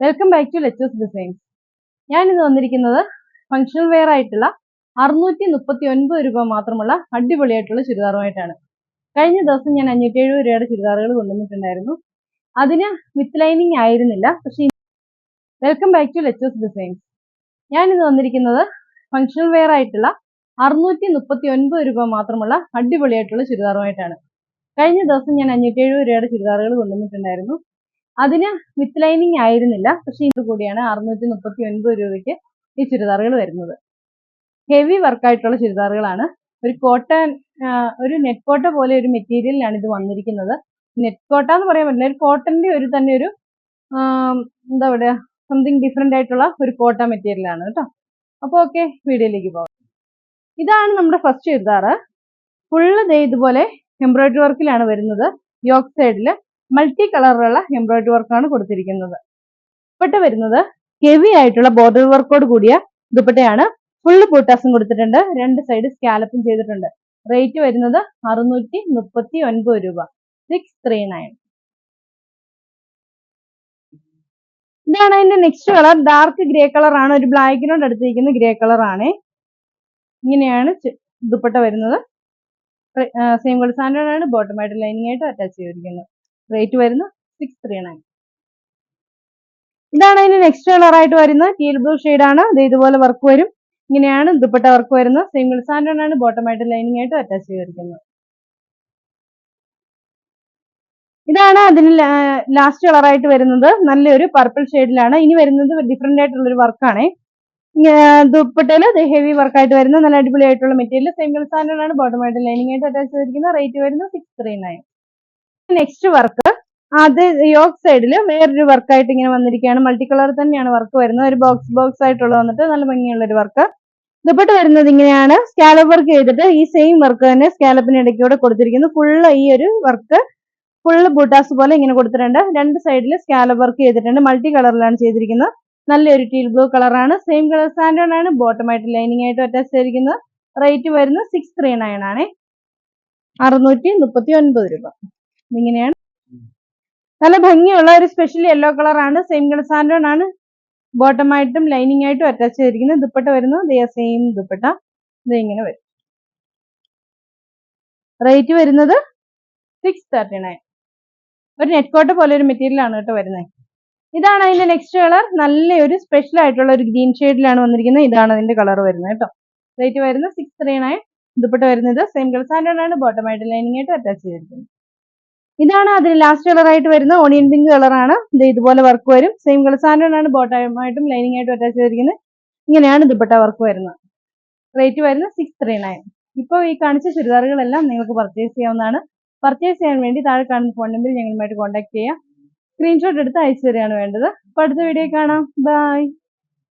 Welcome back to letters designs ഞാൻ ഇന്ന് വന്നിരിക്കുന്നത് ഫങ്ഷണൽ വെയർ ആയിട്ടുള്ള അറുന്നൂറ്റി മുപ്പത്തി ഒൻപത് രൂപ മാത്രമുള്ള അടിപൊളിയായിട്ടുള്ള ചുരിദാറുമായിട്ടാണ്. കഴിഞ്ഞ ദിവസം ഞാൻ അഞ്ഞൂറ്റി എഴുപത് രൂപയുടെ ചുരിദാറുകൾ കൊണ്ടുവന്നിട്ടുണ്ടായിരുന്നു. അതിന് വിത്ത് ലൈനിങ് ആയിരുന്നില്ല പക്ഷേ welcome back to letters designs ഞാൻ ഇന്ന് വന്നിരിക്കുന്നത് ഫങ്ഷണൽ വെയർ ആയിട്ടുള്ള അറുന്നൂറ്റി മുപ്പത്തി ഒൻപത് രൂപ മാത്രമുള്ള അടിപൊളിയായിട്ടുള്ള ചുരിദാറുമായിട്ടാണ്. കഴിഞ്ഞ ദിവസം ഞാൻ അഞ്ഞൂറ്റി എഴുപത് രൂപയുടെ ചുരിദാറുകൾ കൊണ്ടുവന്നിട്ടുണ്ടായിരുന്നു. അതിന് വിത്ത് ലൈനിങ് ആയിരുന്നില്ല. പക്ഷേ ഇത് കൂടിയാണ് അറുന്നൂറ്റി മുപ്പത്തി ഒൻപത് രൂപയ്ക്ക് ഈ ചുരിദാറുകൾ വരുന്നത്. ഹെവി വർക്കായിട്ടുള്ള ചുരിദാറുകളാണ്. ഒരു കോട്ടൺ ഒരു നെറ്റ് കോട്ട പോലെ ഒരു മെറ്റീരിയലിലാണ് ഇത് വന്നിരിക്കുന്നത്. നെറ്റ് കോട്ട എന്ന് പറയാൻ പറ്റില്ല. ഒരു കോട്ടന്റെ ഒരു തന്നെ ഒരു എന്താ പറയുക സംതിങ് ഡിഫറെന്റ് ആയിട്ടുള്ള ഒരു കോട്ട മെറ്റീരിയലാണ് കേട്ടോ. അപ്പോൾ ഓക്കെ വീഡിയോയിലേക്ക് പോകാം. ഇതാണ് നമ്മുടെ ഫസ്റ്റ് ചുരിദാറ്. ഫുള്ള് ദേ ഇതുപോലെ എംബ്രോയിഡറി വർക്കിലാണ് വരുന്നത്. യോക്ക് സൈഡിൽ മൾട്ടി കളറിലുള്ള എംബ്രോയിഡറി വർക്കാണ് കൊടുത്തിരിക്കുന്നത്. ദുപ്പട്ട വരുന്നത് ഹെവി ആയിട്ടുള്ള ബോർഡർ വർക്കോട് കൂടിയ ദുപ്പട്ടയാണ്. ഫുള്ള് ബൂട്ടാസും കൊടുത്തിട്ടുണ്ട്. രണ്ട് സൈഡ് സ്കാലപ്പും ചെയ്തിട്ടുണ്ട്. റേറ്റ് വരുന്നത് അറുന്നൂറ്റി മുപ്പത്തി ഒൻപത് രൂപ. സിക്സ് ത്രീ നയൻ ഇതാണ് അതിന്റെ next colour dark grey colour ആണ്. ഒരു ബ്ലാക്കിനോട് അടുത്തിരിക്കുന്ന ഗ്രേ കളർ ആണ്. ഇങ്ങനെയാണ് ദുപ്പട്ട വരുന്നത്. സെയിം കളർ സാൻഡേർഡ് ആണ്. ബോട്ടമായിട്ട് ലൈനിങ് ആയിട്ട് അറ്റാച്ച് ചെയ്തിരിക്കുന്നത്. റേറ്റ് വരുന്നു സിക്സ് ത്രീ നയൻ ഇതാണ് അതിന് നെക്സ്റ്റ് കളർ ആയിട്ട് വരുന്നത്. ടീൽ ബ്ലൂ ആണ്. ഇത് ഇതുപോലെ വർക്ക് വരും. ഇങ്ങനെയാണ് ദുപ്പട്ട വർക്ക് വരുന്നത്. സിംഗിൾ സാൻഡേർഡ് ആണ്. ബോട്ടമായിട്ട് ലൈനിങ് ആയിട്ട് അറ്റാച്ച് ചെയ്തിരിക്കുന്നത്. ഇതാണ് അതിന് ലാസ്റ്റ് കളറായിട്ട് വരുന്നത്. നല്ലൊരു പർപ്പിൾ ഷെയ്ഡിലാണ് ഇനി വരുന്നത് ഡിഫറെന്റ് ആയിട്ടുള്ള ഒരു വർക്കാണ് ദുപ്പട്ടയിൽ ഹെവി വർക്കായിട്ട് വരുന്ന നല്ല അടിപൊളി ആയിട്ടുള്ള മെറ്റീരിയൽ സിംഗിൾ ആണ്. ബോട്ടമായിട്ട് ലൈനിങ് ആയിട്ട് അറ്റാച്ച് ചെയ്തിരിക്കുന്നത്. റേറ്റ് വരുന്നത് six three nine next work അത് യോക്ക് സൈഡിൽ വേറൊരു വർക്കായിട്ട് ഇങ്ങനെ വന്നിരിക്കുകയാണ്. മൾട്ടി കളർ തന്നെയാണ് വർക്ക് വരുന്നത്. ഒരു ബോക്സ് ബോക്സ് ആയിട്ടുള്ള വന്നിട്ട് നല്ല ഭംഗിയുള്ള ഒരു വർക്ക് ദുപ്പട്ട വരുന്നത് ഇങ്ങനെയാണ്. സ്കാലപ്പ് വർക്ക് ചെയ്തിട്ട് ഈ സെയിം വർക്ക് തന്നെ സ്കാലപ്പിന് ഇടയ്ക്കൂടെ കൊടുത്തിരിക്കുന്നു. ഫുള്ള് ഈ ഒരു വർക്ക് ഫുള്ള് ബൂട്ടാസ് പോലെ ഇങ്ങനെ കൊടുത്തിട്ടുണ്ട്. രണ്ട് സൈഡിൽ സ്കാലപ്പ് വർക്ക് ചെയ്തിട്ടുണ്ട്. മൾട്ടി കളറിലാണ് ചെയ്തിരിക്കുന്നത്. നല്ലൊരു ടീൽ ബ്ലൂ കളറാണ് സെയിം കളർ സ്റ്റാൻഡേർഡ് ആണ്. ബോട്ടമായിട്ട് ലൈനിങ് ആയിട്ട് അറ്റാച്ച് ചെയ്തിരിക്കുന്നത് റേറ്റ് വരുന്നത് സിക്സ് ത്രീ നയൻ ആണ്. അറുന്നൂറ്റി മുപ്പത്തി ഒൻപത് രൂപ. ഇങ്ങനെയാണ്. നല്ല ഭംഗിയുള്ള ഒരു സ്പെഷ്യൽ യെല്ലോ കളറാണ് സെയിം കളർ സാൻഡോൺ ആണ്. ബോട്ടമായിട്ടും ലൈനിങ് ആയിട്ടും അറ്റാച്ച് ചെയ്തിരിക്കുന്നത്. ദുപ്പട്ട വരുന്നു. സെയിം ദുപ്പട്ട. ഇത് ഇങ്ങനെ വരും. റേറ്റ് വരുന്നത് സിക്സ് തേർട്ടി നയൻ ഒരു നെറ്റ് കോട്ട് പോലെ ഒരു മെറ്റീരിയൽ ആണ് കേട്ടോ വരുന്നത് ഇതാണ് അതിന്റെ നെക്സ്റ്റ് കളർ നല്ലൊരു സ്പെഷ്യൽ ആയിട്ടുള്ള ഒരു ഗ്രീൻ ഷെയ്ഡിലാണ് വന്നിരിക്കുന്നത്. ഇതാണ് അതിന്റെ കളർ വരുന്നത് കേട്ടോ. റേറ്റ് വരുന്നത് സിക്സ് ത്രീ നയൻ ദുപ്പട്ട വരുന്നത് സെയിം കളർ സാൻഡോൺ ആണ്. ബോട്ടമായിട്ട് ലൈനിങ് ആയിട്ട് അറ്റാച്ച് ചെയ്തിരിക്കുന്നത് ഇതാണ് അതിന് ലാസ്റ്റ് കളർ ആയിട്ട് വരുന്ന ഓണിയൻ പിങ്ക് കളറാണ് ഇത് ഇതുപോലെ വർക്ക് വരും. സെയിം കളർ സാധനമാണ് ബോട്ടമായിട്ടും ലൈനിങ് ആയിട്ടും അറ്റാച്ച് ചെയ്തിരിക്കുന്നത്. ഇങ്ങനെയാണ് ദുപ്പട്ട വർക്ക് വരുന്നത്. റേറ്റ് വരുന്നത് സിക്സ് ത്രീ നയൻ ഇപ്പോൾ ഈ കാണിച്ച ചുരിദാറുകളെല്ലാം നിങ്ങൾക്ക് പർച്ചേസ് ചെയ്യാവുന്നതാണ്. പർച്ചേസ് ചെയ്യാൻ വേണ്ടി താഴെ കാണുന്ന ഫോൺ നമ്പറിൽ ഞങ്ങളുമായിട്ട് കോൺടാക്ട് ചെയ്യാം. സ്ക്രീൻഷോട്ട് എടുത്ത് അയച്ചു തരികയാണ് വേണ്ടത്. അപ്പോൾ അടുത്ത വീഡിയോ കാണാം. ബൈ